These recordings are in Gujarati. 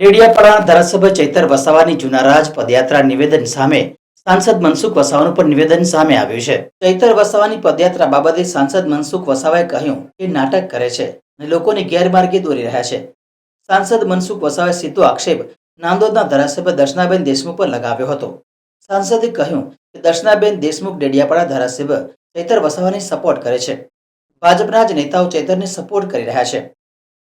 ડેડિયાપાડા ધારાસભ્ય ચૈતર વસાવાની જુનારાજ પદયાત્રા નિવેદન સામે સાંસદ મનસુખ વસાવાનું પણ નિવેદન સામે આવ્યું છે. ચૈતર વસાવાની પદયાત્રા બાબતે સાંસદ મનસુખ વસાવાએ કહ્યું કે નાટક કરે છે અને લોકોને ગેરમાર્ગે દોરી રહ્યા છે. સાંસદ મનસુખ વસાવાએ સીધો આક્ષેપ નાંદોદના ધારાસભ્ય દર્શનાબેન દેશમુખ પર લગાવ્યો હતો. સાંસદે કહ્યું કે દર્શનાબેન દેશમુખ ડેડિયાપાડા ધારાસભ્ય ચૈતર વસાવાની સપોર્ટ કરે છે. ભાજપના જ નેતાઓ ચૈતરને સપોર્ટ કરી રહ્યા છે.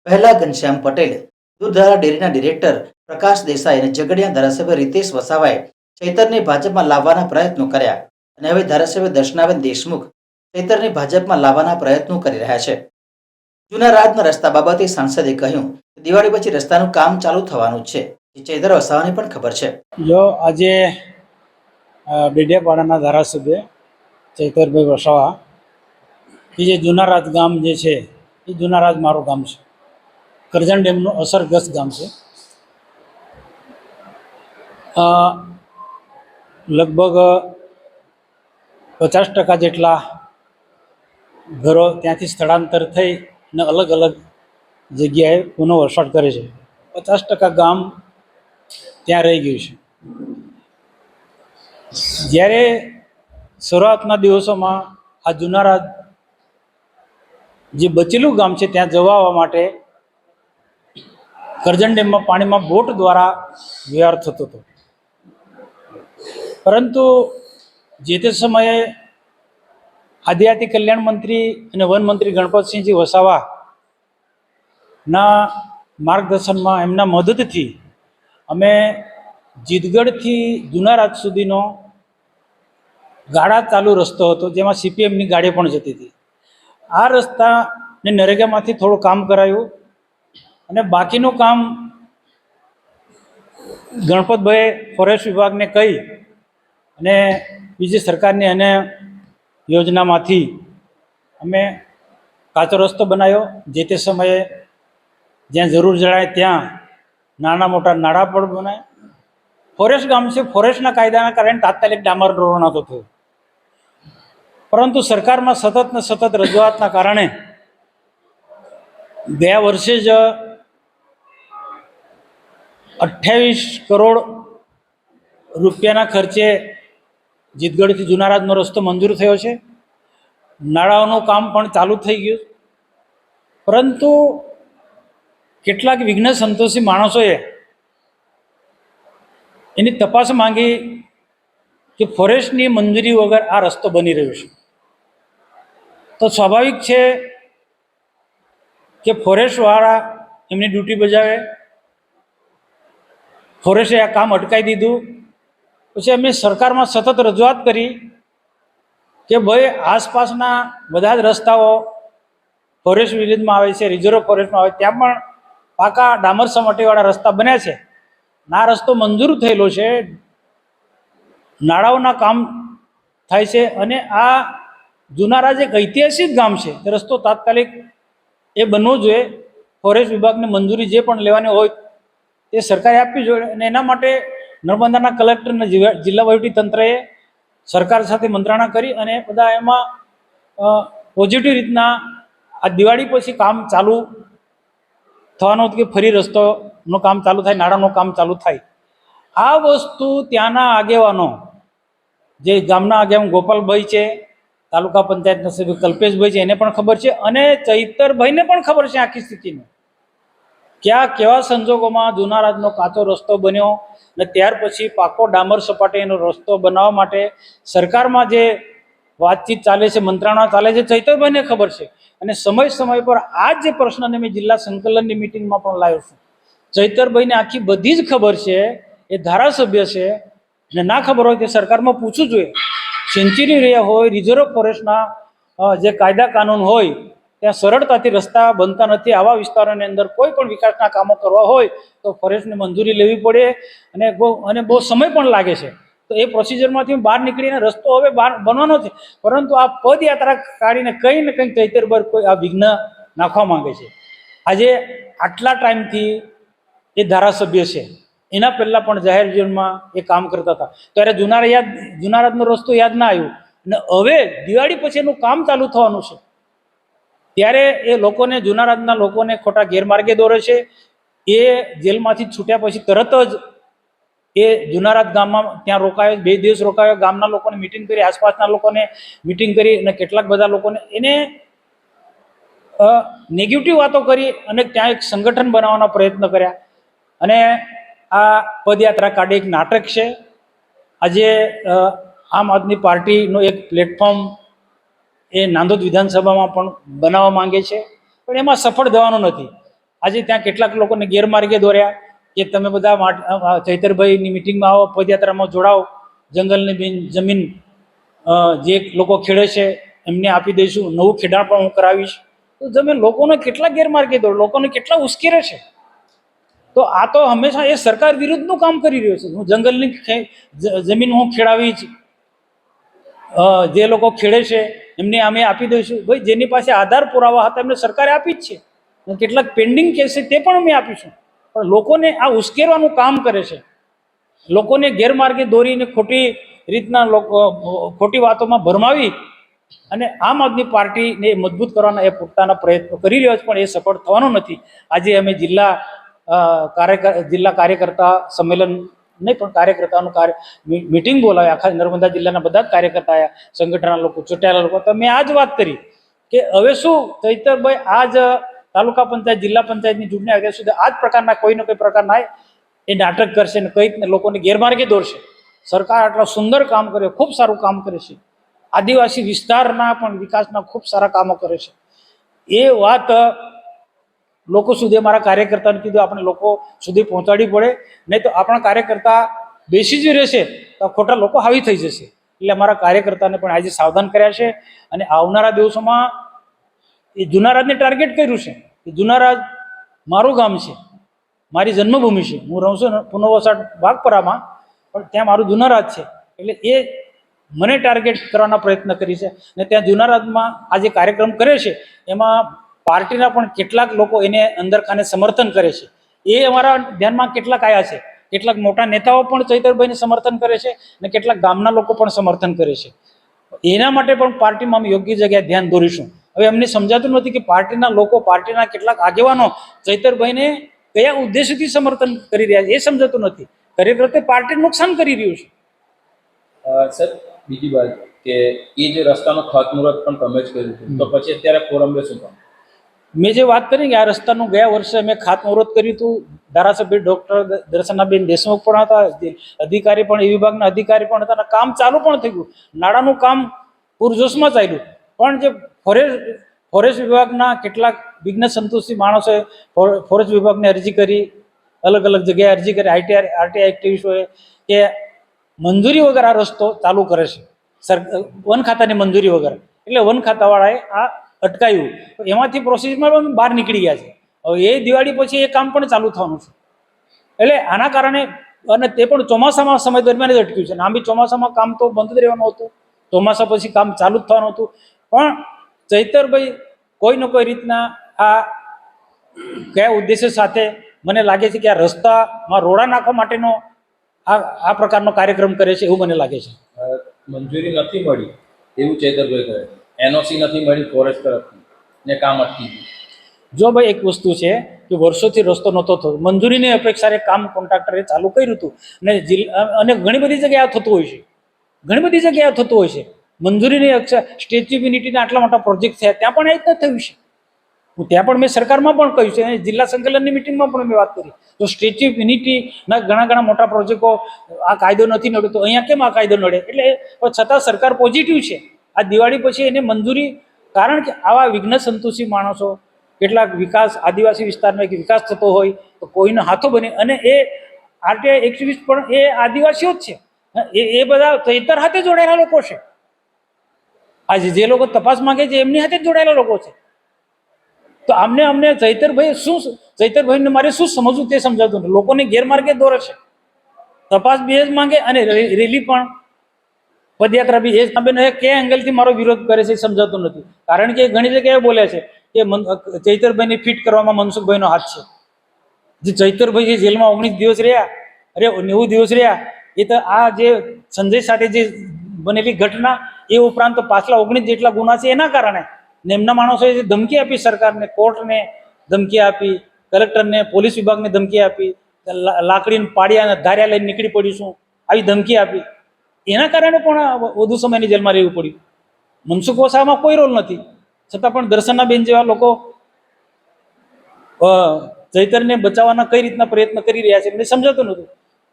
પહેલા ઘનશ્યામ પટેલ દૂધધારા ડેરીના ડિરેક્ટર પ્રકાશ દેસાઈ અને ઝઘડિયા ધારાસભ્ય રીતેશ વસાવાએ ચૈતરને ભાજપમાં લાવવાના પ્રયત્નો કર્યા અને હવે ધારાસભ્ય દર્શનાબેન દેશમુખ ચૈતરને ભાજપમાં લાવવાના પ્રયત્નો કરી રહ્યા છે. જૂના રાજના રસ્તા બાબતે સાંસદે કહ્યું કે દિવાળી પછી રસ્તાનું કામ ચાલુ થવાનું છે, જે ચૈતર વસાવાને પણ ખબર છે. જો આજે ડેડિયાપાડાના ધારાસભ્ય ચૈતરભાઈ વસાવા કે જે જુનારાજ ગામ જે છે, એ જૂના રાજ મારું ગામ છે. કરજણ ડેમનું અસરગ્રસ્ત ગામ છે. લગભગ પચાસ ટકા જેટલા ઘરો ત્યાંથી સ્થળાંતર થઈ અને અલગ અલગ જગ્યાએ પુનઃ વરસાદ કરે છે. પચાસ ટકા ગામ ત્યાં રહી ગયું છે. જ્યારે શરૂઆતના દિવસોમાં આ જુનારા જે બચેલું ગામ છે ત્યાં જવા માટે કરજણ ડેમમાં પાણીમાં બોટ દ્વારા વ્યવહાર થતો હતો. પરંતુ જે તે સમયે આદિજાતિ કલ્યાણ મંત્રી અને વન મંત્રી ગણપતસિંહજી વસાવાના માર્ગદર્શનમાં એમના મદદથી અમે જીતગઢથી જુનારાજ સુધીનો ગાડા ચાલુ રસ્તો હતો, જેમાં સીપીએમની ગાડી પણ જતી હતી. આ રસ્તાને નરેગામાંથી થોડું કામ કરાયું. અને બાકીનું કામ ગણપતભાઈ ફોરેસ્ટ વિભાગને કહી અને બીજી સરકારની અને યોજનામાંથી અમે કાચો રસ્તો બનાવ્યો. જે તે સમયે જ્યાં જરૂર જણાય ત્યાં નાના મોટા નાળા પણ બનાવ્યા ફોરેસ્ટ ગામ છે, ફોરેસ્ટના કાયદાના કારણે તાત્કાલિક ડામર ડોરો નહોતો થયો. પરંતુ સરકારમાં સતત ને સતત રજૂઆતના કારણે ગયા વર્ષે જ અઠ્યાવીસ કરોડ રૂપિયાના ખર્ચે જીતગઢથી જુનારાજનો રસ્તો મંજૂર થયો છે. નાળાઓનું કામ પણ ચાલુ થઈ ગયું પરંતુ કેટલાક વિઘ્ન સંતોષી માણસોએ એની તપાસ માંગી કે ફોરેસ્ટની મંજૂરી વગર આ રસ્તો બની રહ્યો છે. તો સ્વાભાવિક છે કે ફોરેસ્ટવાળા એમની ડ્યુટી બજાવે ફોરેસ્ટે આ કામ અટકાવી દીધું. પછી અમે સરકારમાં સતત રજૂઆત કરી કે ભાઈ આસપાસના બધા જ રસ્તાઓ ફોરેસ્ટ વિલેજમાં આવે છે, રિઝર્વ ફોરેસ્ટમાં આવે, ત્યાં પણ પાકા ડામર સપાટીવાળા રસ્તા બન્યા છે. ના રસ્તો મંજૂર થયેલો છે. નાળાઓના કામ થાય છે અને આ જુનારાજ એક ઐતિહાસિક ગામ છે, તે રસ્તો તાત્કાલિક એ બનવો જોઈએ. ફોરેસ્ટ વિભાગને મંજૂરી જે પણ લેવાની હોય તે સરકારે આપવી જોઈએ અને એના માટે નર્મદાના કલેક્ટર અને જિલ્લા વહીવટી તંત્રએ સરકાર સાથે મંત્રણા કરી અને બધા એમાં પોઝિટિવ રીતના આ દિવાળી પછી કામ ચાલુ થવાનું કે ફરી રસ્તોનું કામ ચાલુ થાય નાણાંનું કામ ચાલુ થાય. આ વસ્તુ ત્યાંના આગેવાનો, જે ગામના આગેવાન ગોપાલભાઈ છે, તાલુકા પંચાયતના સભ્ય કલ્પેશભાઈ છે, એને પણ ખબર છે અને ચૈતરભાઈને પણ ખબર છે આખી સ્થિતિની. ક્યાં કેવા સંજોગોમાં જુનારાજનો કાચો રસ્તો બન્યો અને ત્યાર પછી પાકો ડામર સપાટીનો રસ્તો બનાવવા માટે સરકારમાં જે વાતચીત ચાલે છે, મંત્રણા ચાલે છે, ચૈતરભાઈને ખબર છે. અને સમય સમય પર આ જ પ્રશ્નને મેં જિલ્લા સંકલનની મિટિંગમાં પણ લાવ્યો છું. ચૈતરભાઈને આખી બધી જ ખબર છે, એ ધારાસભ્ય છે, અને ના ખબર હોય તે સરકારમાં પૂછવું જોઈએ. સેન્ચુરી રહ્યા હોય, રિઝર્વ ફોરેસ્ટના જે કાયદા કાનૂન હોય ત્યાં સરળતાથી રસ્તા બનતા નથી. આવા વિસ્તારોની અંદર કોઈ પણ વિકાસના કામો કરવા હોય તો ફોરેસ્ટની મંજૂરી લેવી પડે અને બહુ અને બહુ સમય પણ લાગે છે. તો એ પ્રોસિજરમાંથી બહાર નીકળીને રસ્તો હવે બહાર બનવાનો છે. પરંતુ આ પદયાત્રા કાઢીને કંઈ ને કંઈક ચૈતરભર કોઈ આ વિઘ્ન નાખવા માંગે છે. આજે આટલા ટાઈમથી એ ધારાસભ્ય છે. એના પહેલાં પણ જાહેર જીવનમાં એ કામ કરતા હતા. ત્યારે જુનારા યાદ જુનારાજનો રસ્તો યાદ ના આવ્યો. અને હવે દિવાળી પછી એનું કામ ચાલુ થવાનું છે. ત્યારે એ લોકોને જુનારાજના લોકોને ખોટા ગેરમાર્ગે દોરે છે. એ જેલમાંથી છૂટ્યા પછી તરત જ એ જુનારાજ ગામમાં ત્યાં રોકાયો, બે દિવસ રોકાયો. ગામના લોકોને મિટિંગ કરી, આસપાસના લોકોને મિટિંગ કરી અને કેટલાક બધા લોકોને એને નેગેટિવ વાતો કરી અને ત્યાં એક સંગઠન બનાવવાના પ્રયત્ન કર્યા. અને આ પદયાત્રા કાઢી એક નાટક છે. આજે આમ આદમી પાર્ટીનું એક પ્લેટફોર્મ એ નાંદોદ વિધાનસભામાં પણ બનાવવા માંગે છે. પણ એમાં સફળ થવાનું નથી. આજે ત્યાં કેટલાક લોકોને ગેરમાર્ગે દોર્યા કે તમે બધા ચૈતરભાઈની મિટિંગમાં આવો, પદયાત્રામાં જોડાઓ. જંગલની બિન, જમીન જે લોકો ખેડે છે, એમને આપી દઈશું. નવું ખેડાણ પણ હું કરાવીશ. તો તમે લોકોને કેટલા ગેરમાર્ગે દોડ લોકોને કેટલા ઉશ્કેરે છે? તો આ તો હંમેશા એ સરકાર વિરુદ્ધનું કામ કરી રહ્યો છે. હું જંગલની જમીન હું ખેડાવીશ જે લોકો ખેડે છે, એમને અમે આપી દઈશું. ભાઈ, જેની પાસે આધાર પુરાવા હતા, એમને સરકારે આપી જ છે. કેટલાક પેન્ડિંગ કેસ છે, તે પણ અમે આપીશું. પણ લોકોને આ ઉશ્કેરવાનું કામ કરે છે. લોકોને ગેરમાર્ગે દોરીને ખોટી રીતના લોકો, ખોટી વાતોમાં ભરમાવી અને આમ આદમી પાર્ટીને મજબૂત કરવાના એ પોતાના પ્રયત્નો કરી રહ્યો છે, પણ એ સફળ થવાનું નથી. આજે અમે જિલ્લા કાર્યકર, જિલ્લા કાર્યકર્તા સંમેલન નહીં, પણ કાર્યકર્તાનું કાર્ય મિટિંગ બોલાવી આખા નર્મદા જિલ્લાના બધા કાર્યકર્તા આવ્યા સંગઠનના લોકો, ચૂંટાયેલા લોકો. તો મેં આ જ વાત કરી કે હવે શું ચૈતરભાઈ, આ જ તાલુકા પંચાયત, જિલ્લા પંચાયતની ચૂંટણી આગળ સુધી આ જ પ્રકારના કોઈ ને કોઈ પ્રકારના એ નાટક કરશે ને કંઈક ને લોકોને ગેરમાર્ગે દોરશે. સરકાર આટલા સુંદર કામ કરે, ખૂબ સારું કામ કરે છે. આદિવાસી વિસ્તારના પણ વિકાસના ખૂબ સારા કામો કરે છે. એ વાત લોકો સુધી અમારા કાર્યકર્તાને કીધું, આપણે લોકો સુધી પહોંચાડવી પડે. નહીં તો આપણા કાર્યકર્તા બેસી જ રહેશે તો ખોટા લોકો હાવી થઈ જશે. એટલે અમારા કાર્યકર્તાને પણ આજે સાવધાન કર્યા છે અને આવનારા દિવસોમાં એ જુનારાજને ટાર્ગેટ કર્યું છે કે જુનારાજ મારું ગામ છે, મારી જન્મભૂમિ છે. હું રહું છું પુનઃવસાટ વાઘપરામાં, પણ ત્યાં મારું જુનારાજ છે. એટલે એ મને ટાર્ગેટ કરવાના પ્રયત્ન કરી છે અને ત્યાં જુનારાજમાં આ જે કાર્યક્રમ કરે છે, એમાં પાર્ટીના પણ કેટલાક લોકો એને અંદર ખાને સમર્થન કરે છે. એ અમારા ધ્યાનમાં કેટલાક આવ્યા છે. કેટલાક મોટા નેતાઓ પણ ચૈતરભાઈને સમર્થન કરે છે અને કેટલાક ગામના લોકો પણ સમર્થન કરે છે. એના માટે પણ પાર્ટીમાં અમે યોગ્ય જગ્યાએ ધ્યાન દોરીશું. હવે અમને સમજાતું નથી કે પાર્ટીના લોકો પાર્ટીના કેટલાક આગેવાનો ચૈતરભાઈને કયા ઉદ્દેશથી સમર્થન કરી રહ્યા છે એ સમજાતું નથી. ખરેખર તે પાર્ટીને નુકસાન કરી રહ્યું છે. સર બીજી વાત કે એ જે રસ્તાનું ખાતમુહૂર્ત પણ તમે જ કર્યું તો પછી અત્યારે ફોરમ શું કામ મેં જે વાત કરી કે આ રસ્તાનું ગયા વર્ષે અમે ખાતમુહૂર્ત કર્યું હતું. ધારાસભ્ય ડૉક્ટર દર્શનાબેન દેશમુખ પણ હતા અધિકારી પણ, એ વિભાગના અધિકારી પણ હતા અને કામ ચાલુ પણ થઈ ગયું. નાણાંનું કામ પૂરજોશમાં ચાલ્યું. પણ જે ફોરેસ્ટ ફોરેસ્ટ વિભાગના કેટલાક વિઘ્ન સંતોષી માણસોએ ફોરેસ્ટ વિભાગને અરજી કરી, અલગ અલગ જગ્યાએ અરજી કરી આઈટીઆર આરટીઆઈ એક્ટિવિસ્ટોએ કે મંજૂરી વગર આ રસ્તો ચાલુ કરે છે. સર, વન ખાતાની મંજૂરી વગર. એટલે વન ખાતાવાળાએ આ અટકાવ્યું તો એમાંથી પ્રોસેસમાં પણ બહાર નીકળી ગયા છે. હવે એ દિવાળી પછી એ કામ પણ ચાલુ થવાનું છે. એટલે આના કારણે અને તે પણ ચોમાસામાં સમય દરમિયાન જ અટક્યું છે. આમ બી ચોમાસામાં કામ તો બંધ જ રહેવાનું હતું. ચોમાસા પછી કામ ચાલુ જ થવાનું હતું. પણ ચૈતરભાઈ કોઈ ન કોઈ રીતના આ કયા ઉદ્દેશ્ય સાથે મને લાગે છે કે આ રસ્તામાં રોડા નાખવા માટેનો આ આ પ્રકારનો કાર્યક્રમ કરે છે એવું મને લાગે છે. મંજૂરી નથી મળી, એવું ચેતરભાઈ કહે એનઓસી નથી મળી ફોરેસ્ટ તરફથી. ને કામ અટકી ગયું જો ભાઈ એક વસ્તુ છે કે વર્ષોથી રસ્તો નહોતો થતો, મંજૂરીની અપેક્ષાએ કામ કોન્ટ્રાક્ટરે ચાલુ કર્યું હતું. અને અને ઘણી બધી જગ્યાએ થતું હોય છે. ઘણી બધી જગ્યાએ થતું હોય છે. મંજૂરીની અક્ષ સ્ટેચ્યુ યુનિટીના આટલા મોટા પ્રોજેક્ટ થયા, ત્યાં પણ એ જ થયું છે. હું ત્યાં પણ મેં સરકારમાં પણ કહ્યું છે, અને જિલ્લા સંકલનની મિટિંગમાં પણ મેં વાત કરી. તો સ્ટેચ્યુ યુનિટીના ઘણા ઘણા મોટા પ્રોજેક્ટો, આ કાયદો નથી નડ્યો, તો અહીંયા કેમ આ કાયદો નડે? એટલે છતાં સરકાર પોઝિટિવ છે. આ દિવાળી પછી એને મંજૂરી, કારણ કે આવા વિઘ્ન સંતોષી માણસો, કેટલાક વિકાસ, આદિવાસી વિસ્તારમાં એક વિકાસ થતો હોય, તો કોઈનો હાથો બને. અને એ આરટીઆઈ એક્ટિવિસ્ટ પણ એ આદિવાસીઓ જ છે. એ એ બધા ચૈતર હાથે જોડાયેલા લોકો છે. આજે જે લોકો તપાસ માંગે છે, એમની હાથે જ જોડાયેલા લોકો છે. તો આમને, અમને ચૈતરભાઈ શું, ચૈતરભાઈને મારે શું સમજવું તે સમજાવતું નથી. લોકોને ગેરમાર્ગે દોરે છે. તપાસ બે જ માંગે અને રેલી પણ પદયાત્રા બી એ જ. એ કયા એંગલથી મારો વિરોધ કરે છે સમજાતો નથી. કારણ કે ઘણી જગ્યાએ બોલે છે કે ચૈતરભાઈને ફિટ કરવામાં મનસુખભાઈનો હાથ છે. જે ચૈતરભાઈ જે જેલમાં ઓગણીસ દિવસ રહ્યા, અરે નેવું દિવસ રહ્યા, એ તો આ જે સંજય સાથે જે બનેલી ઘટના, એ ઉપરાંત પાછલા ઓગણીસ જેટલા ગુના છે એના કારણે ને એમના માણસોએ જે ધમકી આપી સરકારને, કોર્ટને ધમકી આપી, કલેક્ટરને, પોલીસ વિભાગને ધમકી આપી લાકડીને અને ધાર્યા લઈને નીકળી પડીશું આવી ધમકી આપી. એના કારણે પણ વધુ સમયની જેલમાં રહેવું પડ્યું. મનસુખ વસાવામાં કોઈ રોલ નથી. છતાં પણ દર્શનાબેન જેવા લોકો ચૈતરને બચાવવાના કઈ રીતના પ્રયત્ન કરી રહ્યા છે એમને સમજાતું નહોતું.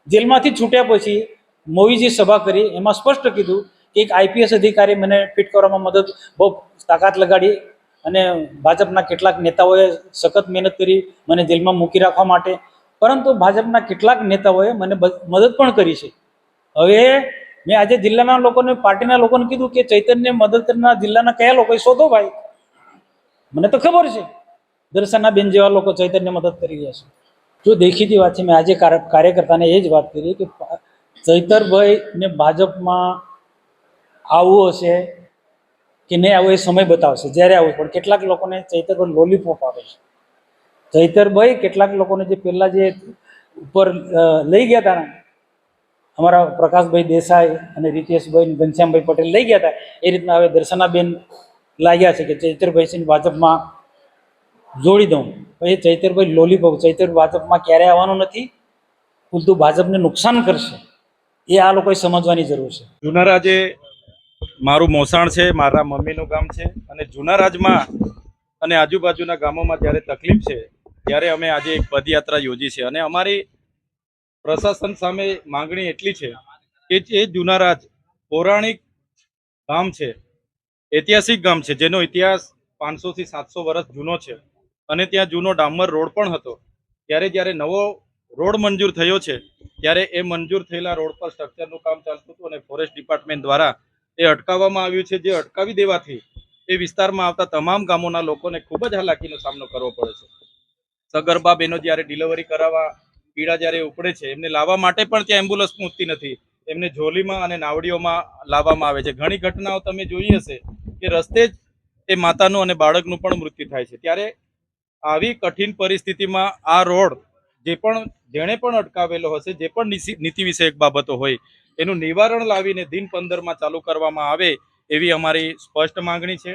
જેલમાંથી છૂટ્યા પછી મોવીજી સભા કરી, એમાં સ્પષ્ટ કીધું કે એક આઈપીએસ અધિકારી મને ફિટ કરવામાં મદદ, બહુ તાકાત લગાડી અને ભાજપના કેટલાક નેતાઓએ સખત મહેનત કરી મને જેલમાં મૂકી રાખવા માટે. પરંતુ ભાજપના કેટલાક નેતાઓએ મને મદદ પણ કરી છે. હવે મેં આજે જિલ્લાના લોકોને, પાર્ટીના લોકોને કીધું કે ચૈતન્ય મદદ કરનાર જિલ્લાના કયા લોકો શોધો ભાઈ? મને તો ખબર છે. દર્શનાબેન જેવા લોકો ચૈતન્ય મદદ કરી રહ્યા છે. જો દેખીતી વાત છે, મેં આજે કાર્યકર્તાને એ જ વાત કરી કે ચૈતરભાઈ ને ભાજપમાં આવવું હશે કે નહીં આવું એ સમય બતાવશે, જ્યારે આવું પણ કેટલાક લોકોને ચૈતરભાઈ લોલીપોપ આવે છે. ચૈતરભાઈ કેટલાક લોકોને જે પહેલાં જે ઉપર લઈ ગયા હતા અમારા પ્રકાશભાઈ દેસાઈ અને રીતેશભાઈ ઘનશ્યામભાઈ પટેલ લઈ ગયા હતા. એ રીતના હવે દર્શનાબેન લાગ્યા છે કે ચૈતરભાઈ સિંહ ભાજપમાં જોડી દઉં. પણ એ ચૈતરભાઈ લોલીપોપ, ચૈતર ભાજપમાં ક્યારેય આવવાનું નથી. ઉલટું ભાજપને નુકસાન કરશે. એ આ લોકોએ સમજવાની જરૂર છે. જુના રાજે મારું મોસાણ છે, મારા મમ્મીનું ગામ છે અને જુના રાજમાં અને આજુબાજુના ગામોમાં જ્યારે તકલીફ છે, ત્યારે અમે આજે એક પદયાત્રા યોજી છે. અને અમારી પ્રશાસન સામે માંગણી એટલી છે કે એ જુનારાજ પૌરાણિક ગામ છે, ઐતિહાસિક ગામ છે, જેનો ઇતિહાસ પાંચસોથી સાતસો વર્ષ જૂનો છે. અને ત્યાં જૂનો ડામર રોડ પણ હતો. ત્યારે જ્યારે નવો રોડ મંજૂર થયો છે, ત્યારે એ મંજૂર થયેલા રોડ પર સ્ટ્રક્ચરનું કામ ચાલતું હતું અને ફોરેસ્ટ ડિપાર્ટમેન્ટ દ્વારા એ અટકાવવામાં આવ્યું છે. જે અટકાવી દેવાથી એ વિસ્તારમાં આવતા તમામ ગામોના લોકોને ખૂબ જ હાલાકીનો સામનો કરવો પડે છે. સગર્ભા બહેનો જ્યારે ડિલિવરી કરાવવા પીડા જ્યારે ઉપડે છે, એમને લાવવા માટે પણ ત્યાં એમ્બ્યુલન્સ પહોંચતી નથી. એમને ઝોલીમાં અને નાવડીઓમાં લાવવામાં આવે છે. ઘણી ઘટનાઓ તમે જોઈ હશે કે રસ્તે જ એ માતાનું અને બાળકનું પણ મૃત્યુ થાય છે. ત્યારે આવી કઠિન પરિસ્થિતિમાં આ રોડ જે પણ, જેણે પણ અટકાવેલો હશે, જે પણ નીતિ- વિષયક બાબતો હોય, એનું નિવારણ લાવીને દિન પંદરમાં ચાલુ કરવામાં આવે એવી અમારી સ્પષ્ટ માંગણી છે.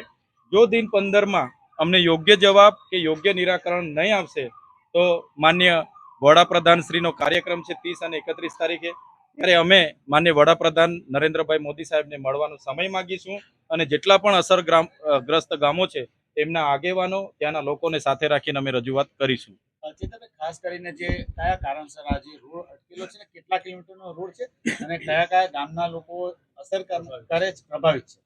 જો દિન પંદરમાં અમને યોગ્ય જવાબ કે યોગ્ય નિરાકરણ નહીં આવશે, તો માન્ય વડાપ્રધાન શ્રીનો કાર્યક્રમ છે ત્રીસ અને એકત્રીસ તારીખે. ત્યારે અમે માન્ય વડાપ્રધાન નરેન્દ્રભાઈ મોદી સાહેબને મળવાનો સમય માગીશું અને જેટલા પણ અસરગ્રામ અ, ગ્રસ્ત ગામો છે તેમના આગેવાનો ત્યાંના લોકોને સાથે રાખીને અમે રજૂઆત કરીશું. ખાસ કરીને જે કયા કારણસર આજે રોડ અટકેલો છે કેટલા કિલોમીટરનો રોડ છે અને કયા કયા ગામના લોકો અસર કરે છે પ્રભાવિત છે?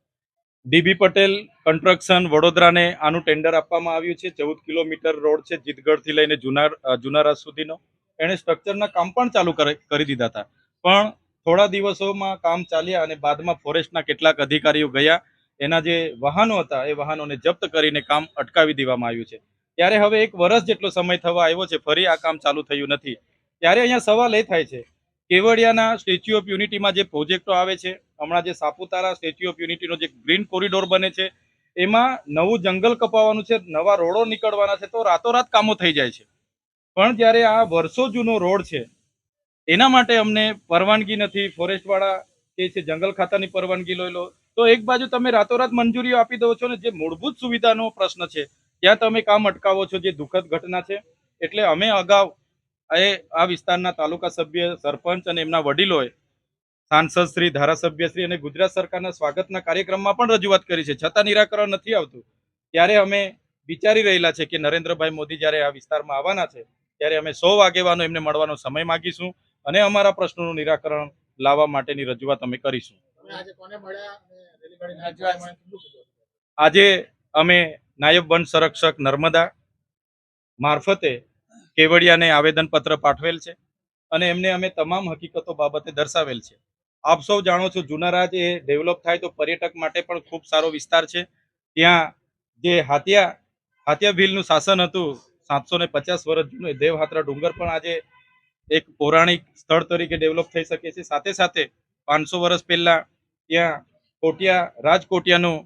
ડીબી પટેલ કન્સ્ટ્રક્શન વડોદરાને આનું ટેન્ડર આપવામાં આવ્યું છે. ચૌદ કિલોમીટર રોડ છે જીતગઢથી લઈને જુના અ, જુનારાજ સુધીનો. એણે સ્ટ્રક્ચરના કામ પણ ચાલુ કરી દીધા હતા. પણ થોડા દિવસોમાં કામ ચાલ્યા અને બાદમાં ફોરેસ્ટના કેટલાક અધિકારીઓ ગયા. એના જે વાહનો હતા એ વાહનોને જપ્ત કરીને કામ અટકાવી દેવામાં આવ્યું છે. ત્યારે હવે એક વર્ષ જેટલો સમય થવા આવ્યો છે ફરી આ કામ ચાલુ થયું નથી. ત્યારે અહીંયા સવાલ એ થાય છે કેવડિયાના સ્ટેચ્યુ ઓફ યુનિટીમાં જે પ્રોજેક્ટો આવે છે, હમણાં જે સાપુતારા સ્ટેચ્યુ ઓફ યુનિટીનો જે ગ્રીન કોરિડોર બને છે, એમાં નવું જંગલ કપાવવાનું છે, નવા રોડો નીકળવાના છે, તો રાતોરાત કામો થઈ જાય છે. પણ જ્યારે આ વર્ષો જૂનો રોડ છે, એના માટે અમને પરવાનગી નથી, ફોરેસ્ટવાળા કે છે જંગલ ખાતાની પરવાનગી લઈ લો, તો એક બાજુ તમે રાતોરાત મંજૂરીઓ આપી દો છો ને, જે મૂળભૂત સુવિધાનો પ્રશ્ન છે, ત્યાં તમે કામ અટકાવો છો, જે દુઃખદ ઘટના છે, એટલે અમે અગાઉ એ આ વિસ્તારના તાલુકા સભ્ય સરપંચ અને એમના વડીલોએ સાંસદ શ્રી ધારાસભ્ય શ્રી અને ગુજરાત સરકારના સ્વાગતના કાર્યક્રમમાં પણ રજૂઆત કરી છે. છતાં નિરાકરણ નથી આવતું. ત્યારે અમે વિચારી રહેલા છે કે નરેન્દ્રભાઈ મોદી જ્યારે આ વિસ્તારમાં આવવાના છે ત્યારે અમે સૌ આગેવાનો એમને મળવાનો સમય માગીશું અને અમારા પ્રશ્નોનું નિરાકરણ લાવવા માટેની રજૂઆત અમે કરીશું. આજે અમે નાયબ વન સંરક્ષક નર્મદા મારફતે કેવડિયાને આવેદનપત્ર પાઠવેલ છે અને એમને અમે તમામ હકીકતો બાબતે દર્શાવેલ છે. આપ સૌ જાણો છો જુનારાજ એ ડેવલપ થાય તો પર્યટક માટે પણ ખૂબ સારો વિસ્તાર છે. ત્યાં જે હાતિયા હાતિયા ભીલનું શાસન હતું સાતસો ને પચાસ વર્ષ જૂનું દેવહાત્રા ડુંગર પણ આજે એક પૌરાણિક સ્થળ તરીકે ડેવલપ થઈ શકે છે. સાથે સાથે પાંચસો વર્ષ પહેલાં ત્યાં કોટિયા, રાજકોટિયાનું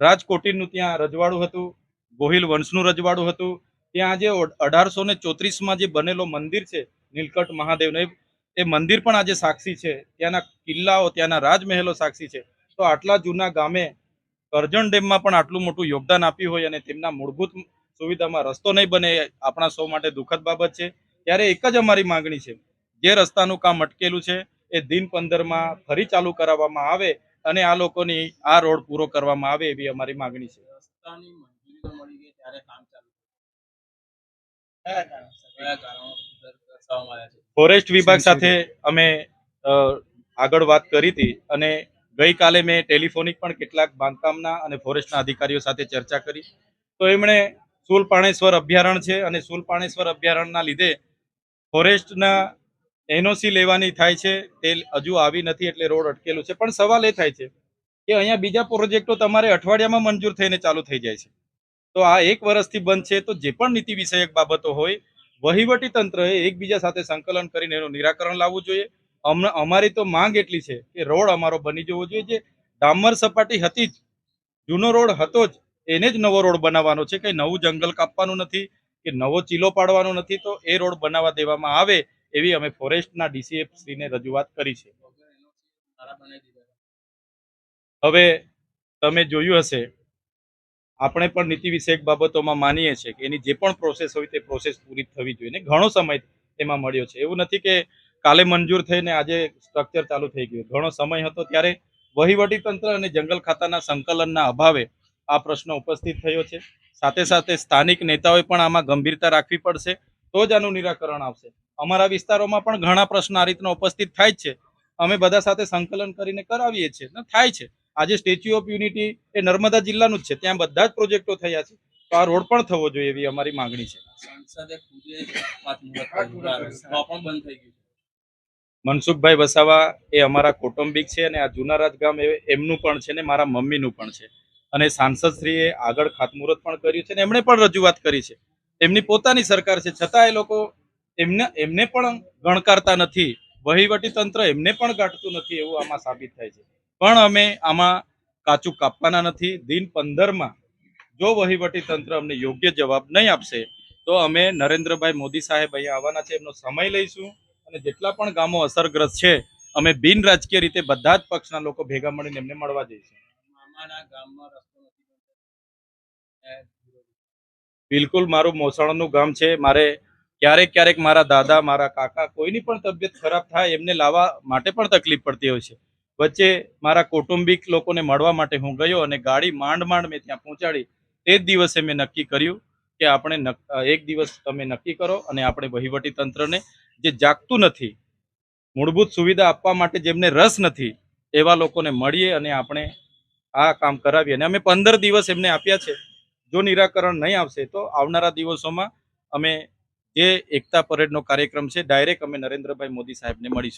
રાજકોટીનું ત્યાં રજવાડું હતું, ગોહિલ વંશનું રજવાડું હતું. ત્યાં આજે અઢારસો ને ચોત્રીસમાં જે બનેલો મંદિર છે, નીલકંઠ મહાદેવનો, એ મંદિર પણ આજે સાક્ષી છે. ત્યાંના કિલ્લાઓ, ત્યાંના રાજમહેલો સાક્ષી છે. તો આટલા જૂના ગામે કરજણ ડેમમાં પણ આટલું મોટું યોગદાન આપ્યું હોય અને તેમના મૂળભૂત સુવિધામાં રસ્તો નહીં બને આપણા સૌ માટે દુઃખદ બાબત છે. ત્યારે એક જ અમારી માંગણી છે. જે રસ્તાનું કામ અટકેલું છે, એ દિન પંદરમાં ફરી ચાલુ કરાવવામાં આવે અને આ લોકોની આ રોડ પૂરો કરવામાં આવે એવી અમારી માંગણી છે. ફોરેસ્ટ વિભાગ સાથે અમે આગળ વાત કરી હતી અને ગઈકાલે મેં ટેલિફોનિક પણ કેટલાક બાંધકામના અને ફોરેસ્ટના અધિકારીઓ સાથે ચર્ચા કરી. તો એમણે સુલપાણેશ્વર અભયારણ્ય છે અને સુલપાણેશ્વર અભયારણ્યના લીધે ફોરેસ્ટના એનઓસી લેવાની થાય છે તે હજુ આવી નથી એટલે રોડ અટકેલું છે. પણ સવાલ એ થાય છે કે અહીંયા બીજા પ્રોજેક્ટો તમારે અઠવાડિયામાં મંજૂર થઈને ચાલુ થઈ જાય છે. તો આ એક વર્ષથી બંધ છે. તો જે પણ નીતિ વિષયક બાબતો હોય, વહીવટી તંત્રએ એકબીજા સાથે સંકલન કરીને એનું નિરાકરણ લાવવું જોઈએ. અમારી તો માંગ એટલી છે કે રોડ અમારો બની જવો જોઈએ. જે ડામર સપાટી હતી જ, જૂનો રોડ હતો જ, એને જ નવો રોડ બનાવવાનો છે. કંઈ નવું જંગલ કાપવાનું નથી, કે નવો ચીલો પાડવાનો નથી, તો એ રોડ બનાવવા દેવામાં આવે એવી અમે ફોરેસ્ટના ડીસીએફસીને રજૂઆત કરી છે. હવે તમે જોયું હશે આપણે પણ નીતિ વિષયક બાબતોમાં માનીએ છીએ કે એની જે પણ પ્રોસેસ હોય તે પ્રોસેસ પૂરી થવી જોઈએ ને ઘણો સમય એમાં મળ્યો છે. એવું નથી કે કાલે મંજૂર થઈને આજે સ્ટ્રક્ચર ચાલુ થઈ ગયું. ઘણો સમય હતો ત્યારે વહીવટી તંત્ર અને જંગલ ખાતાના સંકલનના અભાવે આ પ્રશ્ન ઉપસ્થિત થયો છે. સાથે સાથે સ્થાનિક નેતાઓએ પણ આમાં ગંભીરતા રાખવી પડશે તો જ આનું નિરાકરણ આવશે. અમારા વિસ્તારોમાં પણ ઘણા પ્રશ્ન આ રીતના ઉપસ્થિત થાય છે. અમે બધા સાથે સંકલન કરીને કરાવીએ છીએ. થાય છે. આજે સ્ટેચ્યુ ઓફ યુનિટી એ નર્મદા જિલ્લાનું જ છે. ત્યાં બધા જ પ્રોજેક્ટો થયા છે. તો આ રોડ પણ થવો જોઈએ એવી અમારી માંગણી છે. મનસુખભાઈ વસાવા એ અમારા કૌટુંબિક છે અને આ જુનારાજ ગામ એ એમનું પણ છે ને મારા મમ્મીનું પણ છે. અને સાંસદશ્રીએ આગળ ખાતમુહૂર્ત પણ કર્યું છે ને એમણે પણ રજૂઆત કરી છે. એમની પોતાની સરકાર છે. છતાં એ લોકો એમને એમને પણ ગણકારતા નથી. વહીવટી તંત્ર એમને પણ ગાંઠતું નથી એવું આમાં સાબિત થાય છે. પણ અમે આમાં કાચું કાપવાના નથી. દિન પંદરમાં જો વહીવટી તંત્ર અમને યોગ્ય જવાબ નહીં આપશે તો અમે નરેન્દ્રભાઈ મોદી સાહેબ અહીંયા આવવાના છે. એમનો સમય લઈશું અને જેટલા પણ ગામો અસરગ્રસ્ત છે અમે બિન રાજકીય રીતે બધા જ પક્ષના લોકો ભેગા મળીને એમને મળવા જઈશું. બિલકુલ મારું મોસાળનું ગામ છે. મારે ક્યારેક ક્યારેક મારા દાદા મારા કાકા કોઈની પણ તબિયત ખરાબ થાય એમને લાવવા માટે પણ તકલીફ પડતી હોય છે. વચ્ચે મારા કૌટુંબિક લોકોને મળવા માટે હું ગયો અને ગાડી માંડ માંડ મેં ત્યાં પહોંચાડી. તે જ દિવસે મેં નક્કી કર્યું કે આપણે એક દિવસ તમે નક્કી કરો અને આપણે વહીવટી તંત્રને જે જાગતું નથી, મૂળભૂત સુવિધા આપવા માટે જેમને રસ નથી, એવા લોકોને મળીએ અને આપણે આ કામ કરાવીએ. અને અમે પંદર દિવસ એમને આપ્યા છે. જો નિરાકરણ નહીં આવશે તો આવનારા દિવસોમાં અમે જે એકતા પરેડનો કાર્યક્રમ છે, ડાયરેક્ટ અમે નરેન્દ્રભાઈ મોદી સાહેબને મળીશું.